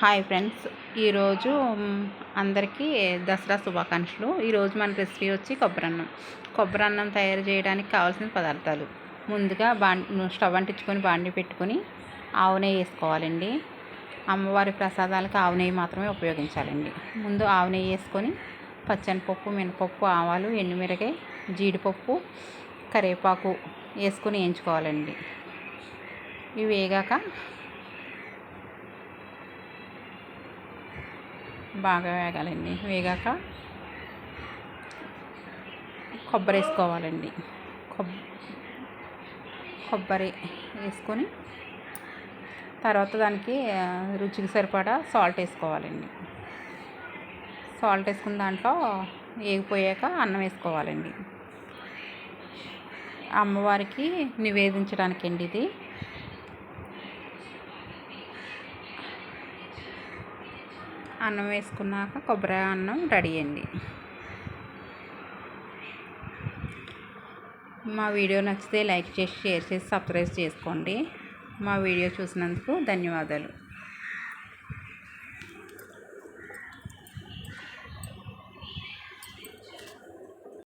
Hi friends. ఈరోజు అందరికీ దసరా శుభాకాంక్షలు. ఈరోజు మన రెసిపీ వచ్చి కొబ్బరన్నం. కొబ్బరన్నం తయారు చేయడానికి కావాల్సిన పదార్థాలు. ముందుగా బా స్టవ్ అంటించుకొని బాండి పెట్టుకొని ఆవు నెయ్యి వేసుకోవాలండి. అమ్మవారి ప్రసాదాలకు ఆవు నెయ్యి మాత్రమే ఉపయోగించాలండి. ముందు ఆవు నెయ్యి వేసుకొని పచ్చనిపప్పు మినపప్పు ఆవాలు ఎండుమిరకాయ జీడిపప్పు కరివేపాకు వేసుకొని వేయించుకోవాలండి. ఇవి వేగాక బాగా వేగాలండి. వేగాక కొబ్బరి వేసుకోవాలండి. కొబ్ కొబ్బరి వేసుకొని తర్వాత దానికి రుచికి సరిపడా సాల్ట్ వేసుకోవాలండి. సాల్ట్ వేసుకున్న దాంట్లో వేగిపోయాక అన్నం వేసుకోవాలండి. అమ్మవారికి నివేదించడానికి అండి ఇది. అన్నం వేసుకున్నాక కొబ్బరి అన్నం రెడీ అండి. మా వీడియో నచ్చితే లైక్ చేసి షేర్ చేసి సబ్స్క్రైబ్ చేసుకోండి. మా వీడియో చూసినందుకు ధన్యవాదాలు.